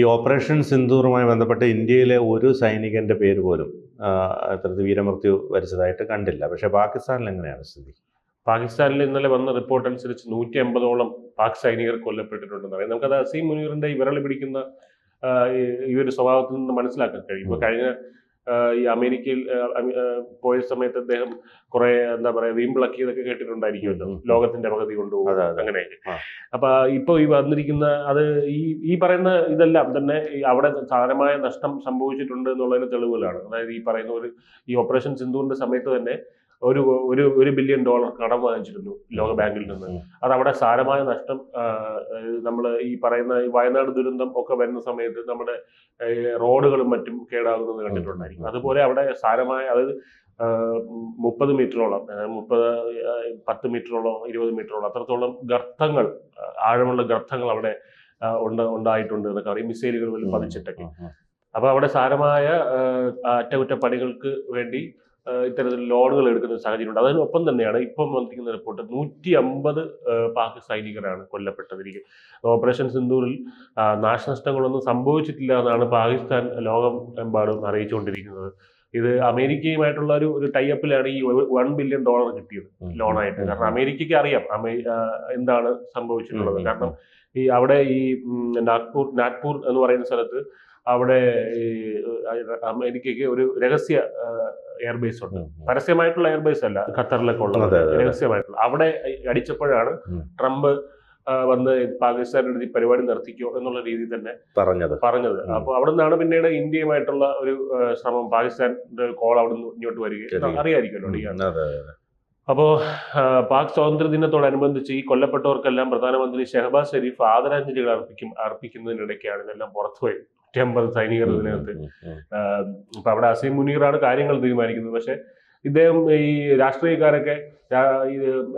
ഈ ഓപ്പറേഷൻ സിന്ദൂറുമായി ബന്ധപ്പെട്ട് ഇന്ത്യയിലെ ഒരു സൈനികന്റെ പേര് പോലും അത്തരത്തിൽ വീരമൃത്യു വരിച്ചതായിട്ട് കണ്ടില്ല. പക്ഷേ പാകിസ്ഥാനിൽ എങ്ങനെയാണ് സ്ഥിതി? പാകിസ്ഥാനിൽ ഇന്നലെ വന്ന റിപ്പോർട്ട് അനുസരിച്ച് നൂറ്റി അമ്പതോളം പാക് സൈനികർ കൊല്ലപ്പെട്ടിട്ടുണ്ടെന്ന് പറയാം നമുക്കത് അസീം മുനീറിന്റെ ഈ വിരൽ പിടിക്കുന്ന ഈ- ഒരു സ്വഭാവത്തിൽ നിന്ന് മനസ്സിലാക്കാൻ കഴിയും. ഇപ്പൊ കഴിഞ്ഞ ഈ അമേരിക്കയിൽ പോയ സമയത്ത് അദ്ദേഹം കുറെ എന്താ പറയാ വീമ്പിളക്കിയതൊക്കെ കേട്ടിട്ടുണ്ടായിരിക്കുമല്ലോ. ലോകത്തിന്റെ പകുതി കൊണ്ടുപോകും അങ്ങനെ. അങ്ങനെയൊക്കെ അപ്പൊ ഇപ്പൊ ഈ വന്നിരിക്കുന്ന അത് ഈ ഈ പറയുന്ന ഇതെല്ലാം തന്നെ അവിടെ സാരമായ നഷ്ടം സംഭവിച്ചിട്ടുണ്ട് എന്നുള്ളതിന് തെളിവുകളാണ് അതായത് ഈ പറയുന്ന ഒരു ഈ ഓപ്പറേഷൻ സിന്ധുവിന്റെ സമയത്ത് തന്നെ ഒരു ഒരു ഒരു ബില്യൺ ഡോളർ കടം വാങ്ങിച്ചിരുന്നു ലോക ബാങ്കിൽ നിന്ന്. അത് അവിടെ സാരമായ നഷ്ടം നമ്മൾ ഈ പറയുന്ന വയനാട് ദുരന്തം ഒക്കെ വരുന്ന സമയത്ത് നമ്മുടെ റോഡുകളും മറ്റും കേടാകുന്നത് കണ്ടിട്ടുണ്ടായിരിക്കും. അതുപോലെ അവിടെ സാരമായ അതായത് മുപ്പത് മീറ്ററോളം മുപ്പത് പത്ത് മീറ്ററോളം ഇരുപത് മീറ്ററോളം അത്രത്തോളം ഗർത്തങ്ങൾ ആഴമുള്ള ഗർത്തങ്ങൾ അവിടെ ഉണ്ട് ഉണ്ടായിട്ടുണ്ട് എന്നൊക്കെ പറയും. മിസൈലുകൾ പതിച്ചിട്ടൊക്കെ. അപ്പൊ അവിടെ സാരമായ അറ്റകുറ്റപ്പണികൾക്ക് വേണ്ടി ഇത്തരത്തിൽ ലോണുകൾ എടുക്കുന്ന ഒരു സാഹചര്യമുണ്ട് അതിനൊപ്പം തന്നെയാണ് ഇപ്പം വന്നിരിക്കുന്ന റിപ്പോർട്ട് നൂറ്റി അമ്പത് പാക് സൈനികരാണ് കൊല്ലപ്പെട്ടതിരിക്കും. ഓപ്പറേഷൻ സിന്ദൂറിൽ ആ, നാശനഷ്ടങ്ങളൊന്നും സംഭവിച്ചിട്ടില്ല എന്നാണ് പാകിസ്ഥാൻ ലോകം എമ്പാടും അറിയിച്ചുകൊണ്ടിരിക്കുന്നത്. ഇത് അമേരിക്കയുമായിട്ടുള്ള ഒരു ഒരു ടൈപ്പിലാണ് ഈ വൺ ബില്യൺ ഡോളർ കിട്ടിയത്. ലോണായിട്ട്. കാരണം അമേരിക്കയ്ക്ക് അറിയാം എന്താണ് സംഭവിച്ചിട്ടുള്ളത്. കാരണം ഈ അവിടെ ഈ നാഗ്പൂർ നാഗ്പൂർ എന്ന് പറയുന്ന സ്ഥലത്ത് അവിടെ ഈ അമേരിക്കയ്ക്ക് ഒരു രഹസ്യ എയർബേസ് ഉണ്ട്. പരസ്യമായിട്ടുള്ള എയർബേസ് അല്ല ഖത്തറിലൊക്കെ ഉള്ളത്. അതെ. രഹസ്യമായിട്ടുള്ള. അവിടെ അടിച്ചപ്പോഴാണ്. ട്രംപ് വന്ന് പാകിസ്ഥാനെടുത്ത് ഈ പരിപാടി നിർത്തിക്കോ എന്നുള്ള രീതിയിൽ തന്നെ പറഞ്ഞത്. പറഞ്ഞത്. അപ്പൊ അപ്പോൾ അവിടെ നിന്നാണ് പിന്നീട് ഇന്ത്യയുമായിട്ടുള്ള ഒരു ശ്രമം പാകിസ്ഥാന്റെ കോൾ അവിടെ നിന്ന് ഇങ്ങോട്ട് വരികയും അതെ അപ്പോൾ പാക് സ്വാതന്ത്ര്യ ദിനത്തോടനുബന്ധിച്ച് ഈ കൊല്ലപ്പെട്ടവർക്കെല്ലാം പ്രധാനമന്ത്രി ഷെഹബാസ് ഷെരീഫ് ആദരാഞ്ജലികൾ അർപ്പിക്കും അർപ്പിക്കുന്നതിനിടയ്ക്കാണ് ഇതെല്ലാം പുറത്തുപോയി നൂറ്റി അമ്പത് സൈനികർ ഇതിനകത്ത്. ഇപ്പൊ അവിടെ അസീം മുനീറാണ് കാര്യങ്ങൾ തീരുമാനിക്കുന്നത്. പക്ഷെ ഇദ്ദേഹം ഈ രാഷ്ട്രീയക്കാരൊക്കെ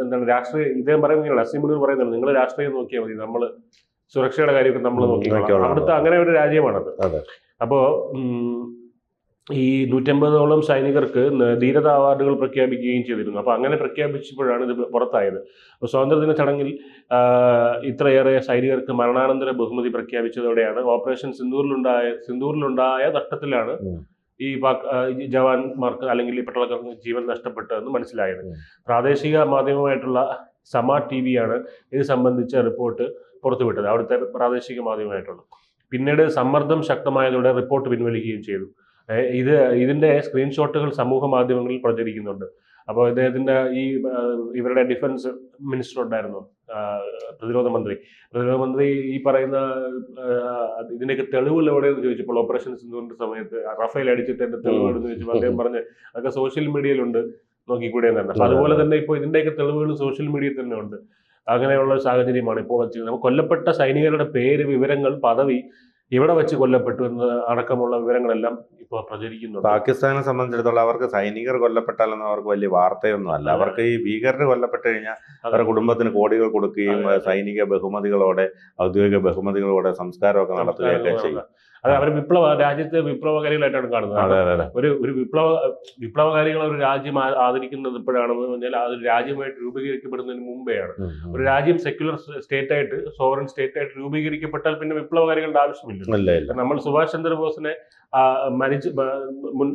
എന്താണ് രാഷ്ട്രീയ ഇദ്ദേഹം പറയുന്നത് അസീം മുനീർ പറയുന്നത് നിങ്ങൾ രാഷ്ട്രീയം നോക്കിയാൽ മതി നമ്മൾ സുരക്ഷയുടെ കാര്യമൊക്കെ നമ്മൾ നോക്കി. അവിടുത്തെ അങ്ങനെ ഒരു രാജ്യമാണത്. അപ്പോ ഈ നൂറ്റമ്പതോളം സൈനികർക്ക് ധീരത അവാർഡുകൾ പ്രഖ്യാപിക്കുകയും ചെയ്തിരുന്നു. അപ്പോൾ അങ്ങനെ പ്രഖ്യാപിച്ചപ്പോഴാണ് ഇത് പുറത്തായത്. അപ്പോൾ സ്വാതന്ത്ര്യദിന ചടങ്ങിൽ ഇത്രയേറെ സൈനികർക്ക് മരണാനന്തര ബഹുമതി പ്രഖ്യാപിച്ചതോടെയാണ് ഓപ്പറേഷൻ സിന്ദൂറിലുണ്ടായ സിന്ദൂറിലുണ്ടായ നഷ്ടത്തിലാണ്. ഈ പാക് ജവാന്മാർക്ക് അല്ലെങ്കിൽ ഈ പട്ടാളക്കാർക്ക് ജീവൻ നഷ്ടപ്പെട്ടതെന്ന് മനസ്സിലായത്. പ്രാദേശിക മാധ്യമമായിട്ടുള്ള സമ ടി വിയാണ് ഇത് സംബന്ധിച്ച റിപ്പോർട്ട് പുറത്തുവിട്ടത്. അവിടുത്തെ പ്രാദേശിക മാധ്യമമായിട്ടുള്ള. പിന്നീട് സമ്മർദ്ദം ശക്തമായതോടെ റിപ്പോർട്ട് പിൻവലിക്കുകയും ചെയ്തു. ഇത് ഇതിന്റെ സ്ക്രീൻഷോട്ടുകൾ സമൂഹ മാധ്യമങ്ങളിൽ പ്രചരിക്കുന്നുണ്ട്. അപ്പോൾ ഇദ്ദേഹത്തിന്റെ ഈ ഇവരുടെ ഡിഫൻസ് മിനിസ്റ്റർ ഉണ്ടായിരുന്നു പ്രതിരോധ മന്ത്രി. പ്രതിരോധ മന്ത്രി ഈ പറയുന്ന ഇതിനൊക്കെ ഇതിന്റെയൊക്കെ തെളിവുകൾ എവിടെയെന്ന് ചോദിച്ചപ്പോൾ ഓപ്പറേഷൻ സിന്ധുവിന്റെ സമയത്ത് റഫേൽ അടിച്ചിട്ട് തെളിവുകൾ എന്ന് ചോദിച്ചപ്പോൾ അദ്ദേഹം പറഞ്ഞ് അതൊക്കെ സോഷ്യൽ മീഡിയയിലുണ്ട് നോക്കിക്കൂടെ എന്നാണ് അപ്പൊ അതുപോലെ തന്നെ ഇപ്പോൾ ഇതിന്റെയൊക്കെ തെളിവുകൾ സോഷ്യൽ മീഡിയയിൽ തന്നെ ഉണ്ട്. അങ്ങനെയുള്ള സാഹചര്യമാണ് ഇപ്പോൾ വച്ചിരിക്കുന്നത്. കൊല്ലപ്പെട്ട സൈനികരുടെ പേര് വിവരങ്ങൾ പദവി ഇവിടെ വെച്ച് കൊല്ലപ്പെട്ടു എന്ന അടക്കമുള്ള വിവരങ്ങളെല്ലാം ഇപ്പോൾ പ്രചരിക്കുന്നു പാകിസ്ഥാനെ സംബന്ധിച്ചിടത്തോളം അവർക്ക് സൈനികർ കൊല്ലപ്പെട്ടാലൊന്നും അവർക്ക് വലിയ വാർത്തയൊന്നും അല്ല. അവർക്ക് ഈ ഭീകരർ കൊല്ലപ്പെട്ട് കഴിഞ്ഞാൽ അവരുടെ കുടുംബത്തിന് കോടികൾ കൊടുക്കുകയും. സൈനിക ബഹുമതികളോടെ ഔദ്യോഗിക ബഹുമതികളോടെ സംസ്കാരമൊക്കെ നടത്തുകയൊക്കെ ചെയ്യും. അത് അവർ വിപ്ലവ രാജ്യത്തെ വിപ്ലവകാരികളായിട്ടാണ് കാണുന്നത്. ഒരു ഒരു വിപ്ലവ വിപ്ലവകാരികൾ ഒരു രാജ്യം ആദരിക്കുന്നത് എപ്പോഴാണെന്ന് പറഞ്ഞാൽ അത് രാജ്യമായിട്ട് രൂപീകരിക്കപ്പെടുന്നതിന് മുമ്പെയാണ്. ഒരു രാജ്യം സെക്യുലർ സ്റ്റേറ്റ് ആയിട്ട് സോവറൻ സ്റ്റേറ്റ് ആയിട്ട് രൂപീകരിക്കപ്പെട്ടാൽ പിന്നെ വിപ്ലവകാരികളുടെ ആവശ്യമില്ല. നമ്മൾ സുഭാഷ് ചന്ദ്രബോസിനെ മരിച്ച്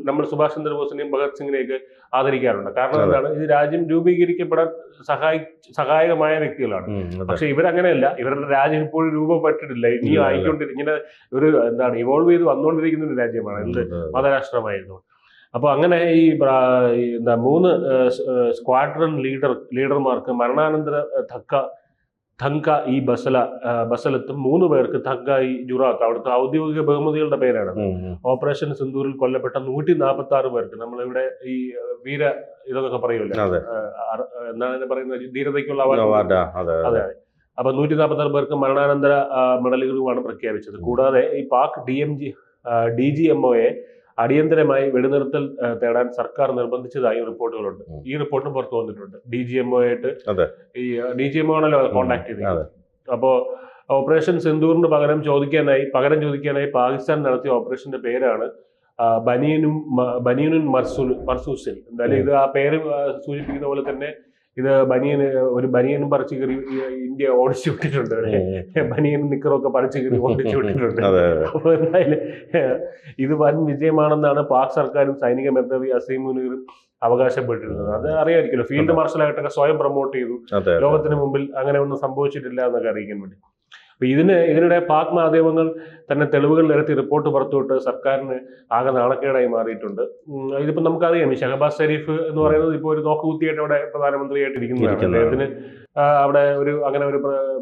നമ്മൾ സുഭാഷ് ചന്ദ്രബോസിനെയും ഭഗത് സിംഗിനെയൊക്കെ ആദരിക്കാറുണ്ട്. കാരണം എന്താണ്? ഇത് രാജ്യം രൂപീകരിക്കപ്പെടാൻ സഹായി സഹായകമായ വ്യക്തികളാണ്. പക്ഷെ ഇവരങ്ങനെയല്ല. ഇവരുടെ രാജ്യം ഇപ്പോഴും രൂപപ്പെട്ടിട്ടില്ല. ഇനി ഇല്ല. ഇങ്ങനെ ഒരു എന്താണ് ഇവോൾവ് ചെയ്ത് വന്നുകൊണ്ടിരിക്കുന്ന ഒരു രാജ്യമാണ്. എന്ത് മതരാഷ്ട്രമായിരുന്നു. അപ്പോൾ അങ്ങനെ ഈ എന്താ മൂന്ന് സ്ക്വാഡ്രൺ ലീഡർ ലീഡർമാർക്ക് മരണാനന്തര ധക്ക ധങ്ക ഈ ബസല ബസലത്ത് മൂന്ന് പേർക്ക് തങ്ക ഈ ജുറാത്ത് അവിടുത്തെ ഔദ്യോഗിക ബഹുമതികളുടെ പേരാണ്. ഓപ്പറേഷൻ സിന്ദൂരിൽ കൊല്ലപ്പെട്ട നൂറ്റി നാൽപ്പത്തി ആറ് പേർക്ക് നമ്മളിവിടെ ഈ വീര ഇതൊക്കെ പറയൂല്ലേ എന്താണ് പറയുന്നത്? ധീരതയ്ക്കുള്ള അവാർഡ്. അതെ അതെ. അപ്പൊ നൂറ്റി നാൽപ്പത്തി ആറ് പേർക്ക് മരണാനന്തര മെഡലുകളുമാണ് പ്രഖ്യാപിച്ചത്. കൂടാതെ ഈ Pak D M G D G M ഒയെ അടിയന്തരമായി വെടിനിർത്തൽ തേടാൻ സർക്കാർ നിർബന്ധിച്ചതായി റിപ്പോർട്ടുകളുണ്ട്. ഈ റിപ്പോർട്ടും പുറത്തു വന്നിട്ടുണ്ട്. ഡി ജി എം ആയിട്ട്. ഈ ഡി ജി എം ഒ ആണല്ലോ കോൺടാക്ട് ചെയ്തത്. അപ്പോ ഓപ്പറേഷൻ സിന്ദൂറിന് പകരം ചോദിക്കാനായി പകരം ചോദിക്കാനായി പാകിസ്ഥാൻ നടത്തിയ ഓപ്പറേഷന്റെ പേരാണ് ബനിയനും ബനിയനും മർസൂൽ മർസൂസിൽ. എന്തായാലും ഇത് ആ പേര് സൂചിപ്പിക്കുന്ന പോലെ തന്നെ ഇത് ബനിയന് ഒരു ബനിയനും പറിച്ചു കയറി ഇന്ത്യ ഓടിച്ചു വിട്ടിട്ടുണ്ട്. ബനിയനും നിക്കറൊക്കെ പറിച്ചു കയറി ഓടിച്ചു വിട്ടിട്ടുണ്ട്. അപ്പൊ അപ്പോൾ എന്തായാലും ഇത് വൻ വിജയമാണെന്നാണ് പാക് സർക്കാരും സൈനിക മേധാവി അസീം മുനീറും അവകാശപ്പെട്ടിരുന്നത്. അത് അറിയാമായിരിക്കുമല്ലോ ഫീൽഡ് മാർഷൽ ആയിട്ടൊക്കെ സ്വയം പ്രൊമോട്ട് ചെയ്തു. ലോകത്തിന് മുമ്പിൽ അങ്ങനെ ഒന്നും സംഭവിച്ചിട്ടില്ല എന്നൊക്കെ അറിയിക്കാൻ വേണ്ടി. അപ്പൊ ഇതിന് ഇതിനിടെ പാക് മാധ്യമങ്ങൾ തന്നെ തെളിവുകൾ നിരത്തി റിപ്പോർട്ട് പുറത്തുവിട്ട് സർക്കാരിന് ആകെ നാണക്കേടായി മാറിയിട്ടുണ്ട്. ഇതിപ്പോൾ ഇതിപ്പോ നമുക്കറിയാം ഈ ഷഹബാസ് ഷെരീഫ് എന്ന് പറയുന്നത് ഇപ്പോൾ ഒരു നോക്കുകുത്തിയായിട്ട് അവിടെ പ്രധാനമന്ത്രിയായിട്ട് ഇരിക്കുന്നതാണ്. അദ്ദേഹത്തിന് അവിടെ ഒരു അങ്ങനെ ഒരു പ്ര-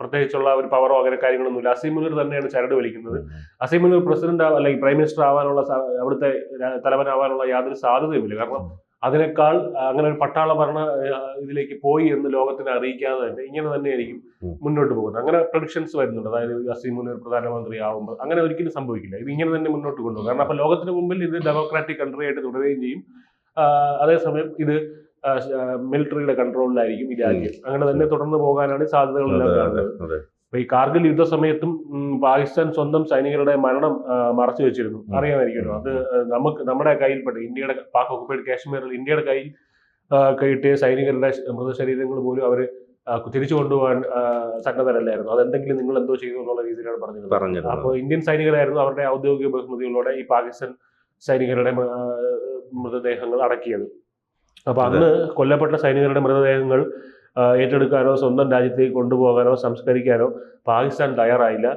പ്രത്യേകിച്ചുള്ള ഒരു പവറോ അങ്ങനെ കാര്യങ്ങളൊന്നുമില്ല. അസീം മുനീർ തന്നെയാണ് ചരട് വലിക്കുന്നത്. അസീം മുനീർ പ്രസിഡന്റ് അല്ലെങ്കിൽ പ്രൈം മിനിസ്റ്റർ ആവാനുള്ള അവിടുത്തെ തലവനാവാനുള്ള യാതൊരു സാധ്യതയുമില്ല. കാരണം അതിനേക്കാൾ അങ്ങനെ ഒരു പട്ടാള ഭരണ ഇതിലേക്ക് പോയി എന്ന് ലോകത്തിനെ അറിയിക്കാതെ തന്നെ ഇങ്ങനെ തന്നെയായിരിക്കും. മുന്നോട്ട് പോകുന്നത്. അങ്ങനെ പ്രൊഡിക്ഷൻസ് വരുന്നുണ്ട്. അതായത് അസീം ഒരു പ്രധാനമന്ത്രി ആവുമ്പോൾ അങ്ങനെ ഒരിക്കലും സംഭവിക്കില്ല. ഇത് ഇങ്ങനെ തന്നെ മുന്നോട്ട് കൊണ്ടുപോകും. കാരണം അപ്പൊ ലോകത്തിന് മുമ്പിൽ ഇത് ഡെമോക്രാറ്റിക് കൺട്രി ആയിട്ട് തുടരുകയും ചെയ്യും. അതേസമയം ഇത് മിലിറ്ററിയുടെ കൺട്രോളിലായിരിക്കും ഈ രാജ്യം. അങ്ങനെ തന്നെ തുടർന്ന് പോകാനാണ് സാധ്യതകളെല്ലാം അതെ, കാണുന്നത്. അപ്പൊ ഈ കാർഗിൽ യുദ്ധ സമയത്തും പാകിസ്ഥാൻ സ്വന്തം സൈനികരുടെ മരണം മറച്ചു വെച്ചിരുന്നു. അറിയാമായിരിക്കുമല്ലോ. അത് നമുക്ക് നമ്മുടെ കയ്യിൽപ്പെട്ട് ഇന്ത്യയുടെ പാക് ഒക്കുപ്പൈഡ് കാശ്മീരിൽ ഇന്ത്യയുടെ കയ്യിൽ കിട്ടിയ സൈനികരുടെ മൃതശരീരങ്ങൾ പോലും അവർ തിരിച്ചു കൊണ്ടുപോകാൻ സന്നദ്ധരല്ലായിരുന്നു. അതെന്തെങ്കിലും നിങ്ങൾ എന്തോ ചെയ്തു എന്നുള്ള രീതിയിലാണ് പറഞ്ഞത്. പറഞ്ഞത്. അപ്പോൾ ഇന്ത്യൻ സൈനികരായിരുന്നു അവരുടെ ഔദ്യോഗിക ബഹുമതികളോടെ ഈ പാകിസ്ഥാൻ സൈനികരുടെ മൃതദേഹങ്ങൾ അടക്കിയത്. അപ്പൊ അന്ന് കൊല്ലപ്പെട്ട സൈനികരുടെ മൃതദേഹങ്ങൾ ഏറ്റെടുക്കാനോ സ്വന്തം രാജ്യത്തേക്ക് കൊണ്ടുപോകാനോ സംസ്കരിക്കാനോ പാകിസ്ഥാൻ തയ്യാറായില്ല.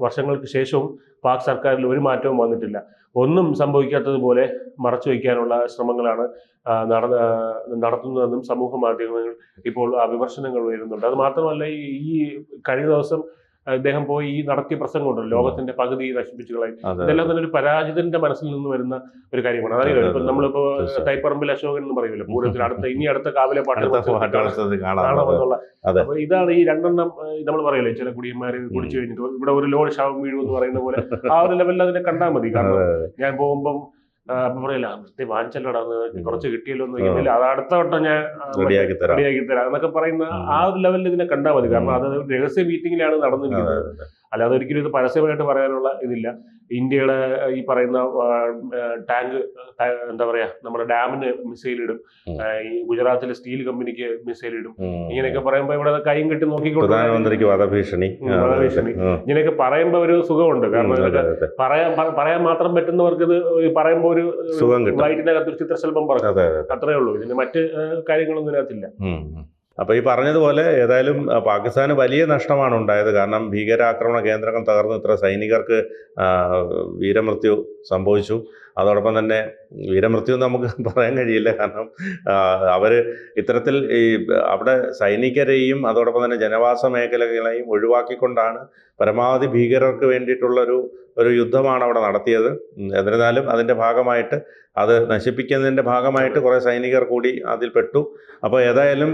വർഷങ്ങൾക്ക് ശേഷവും പാക് സർക്കാരിൽ ഒരു മാറ്റവും വന്നിട്ടില്ല. ഒന്നും സംഭവിക്കാത്തതുപോലെ മറച്ചു വയ്ക്കാനുള്ള ശ്രമങ്ങളാണ് നടന്ന നടത്തുന്നതെന്നും സമൂഹ മാധ്യമങ്ങൾ ഇപ്പോൾ ആ, വിമർശനങ്ങൾ ഉയരുന്നുണ്ട്. അത് മാത്രമല്ല ഈ ഈ കഴിഞ്ഞ ദിവസം അദ്ദേഹം പോയി ഈ നടത്തിയ പ്രസംഗമുണ്ടല്ലോ ലോകത്തിന്റെ പകുതി നശിപ്പിച്ചു കളയും ഇതെല്ലാം തന്നെ ഒരു പരാജിതന്റെ മനസ്സിൽ നിന്ന് വരുന്ന ഒരു കാര്യമാണ്. അതായത് അതെ, ഇപ്പൊ. നമ്മളിപ്പോ തൈപ്പറമ്പിൽ അശോകൻ എന്ന് പറയുമല്ലോ പൂരത്തിൽ അടുത്ത ഇനി അടുത്ത കാവിലെ പാട്ട് കാണാമെന്നുള്ള അപ്പൊ ഇതാണ് ഈ രണ്ടെണ്ണം നമ്മൾ പറയല്ലേ ചില കുടിയന്മാര് കുടിച്ചു കഴിഞ്ഞിട്ട് ഇവിടെ ഒരു ലോഡ് ശവം വീഴും എന്ന് പറയുന്ന പോലെ ആ ഒരു ലെവലിൽ അതിനെ കണ്ടാൽ മതി. കാരണം ഞാൻ പോകുമ്പം പറയില്ല വാങ്ങിച്ചല്ലോടാ കുറച്ച് കിട്ടിയല്ലോ എന്ന് അത് അടുത്ത വട്ടം ഞാൻ റെഡിയാക്കി തരാം. റെഡിയാക്കി തരാം എന്നൊക്കെ പറയുന്ന ആ ഒരു ലെവലിൽ ഇതിനെ കണ്ടാൽ മതി. കാരണം അത് രഹസ്യ മീറ്റിംഗിലാണ് നടന്നിരിക്കുന്നത്. അല്ലാതെ ഒരിക്കലും ഇത് പരസ്യമായിട്ട് പറയാനുള്ള ഇതില്ല. ഇന്ത്യയുടെ ഈ പറയുന്ന ടാങ്ക് എന്താ പറയാ നമ്മുടെ ഡാമിന് മിസൈൽ ഇടും ഈ ഗുജറാത്തിലെ സ്റ്റീൽ കമ്പനിക്ക് മിസൈൽ ഇടും ഇങ്ങനെയൊക്കെ പറയുമ്പോൾ ഇവിടെ കൈയും കെട്ടി നോക്കിക്കൊണ്ട് പ്രധാനമന്ത്രിക്ക് വധഭീഷണി. വധഭീഷണി. ഇങ്ങനെയൊക്കെ പറയുമ്പോ ഒരു സുഖമുണ്ട്. കാരണം. പറയാൻ പറയാൻ മാത്രം പറ്റുന്നവർക്ക് ഇത് പറയുമ്പോൾ ഒരു സുഖം കിട്ടും. ചിത്രശലഭം പറക്കും അതെ അതെ അത്രേ ഉള്ളൂ. ഇതിന് മറ്റ് കാര്യങ്ങളൊന്നും ഇതിനകത്തില്ല. ഉം. അപ്പൊ ഈ പറഞ്ഞതുപോലെ ഏതായാലും പാകിസ്ഥാന് വലിയ നഷ്ടമാണ് ഉണ്ടായത് കാരണം ഭീകരാക്രമണ കേന്ദ്രങ്ങൾ തകർന്ന് ഇത്ര സൈനികർക്ക് വീരമൃത്യു സംഭവിച്ചു അതോടൊപ്പം തന്നെ വീരമൃത്യു എന്ന് നമുക്ക് പറയാൻ കഴിയില്ല. കാരണം അവർ ഇത്തരത്തിൽ ഈ അവിടെ സൈനികരെയും അതോടൊപ്പം തന്നെ ജനവാസ മേഖലകളെയും ഒഴിവാക്കിക്കൊണ്ടാണ് പരമാവധി ഭീകരർക്ക് വേണ്ടിയിട്ടുള്ളൊരു ഒരു യുദ്ധമാണ് അവിടെ നടത്തിയത്. എന്നിരുന്നാലും അതിന്റെ ഭാഗമായിട്ട് അത് നശിപ്പിക്കുന്നതിന്റെ ഭാഗമായിട്ട് കുറേ സൈനികർ കൂടി അതിൽ പെട്ടു. അപ്പോൾ ഏതായാലും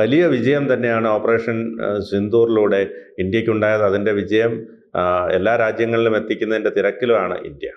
വലിയ വിജയം തന്നെയാണ് ഓപ്പറേഷൻ സിന്ദൂറിലൂടെ ഇന്ത്യക്കുണ്ടായത്. അതിന്റെ വിജയം എല്ലാ രാജ്യങ്ങളിലും എത്തിക്കുന്നതിന്റെ തിരക്കിലുമാണ് ഇന്ത്യ.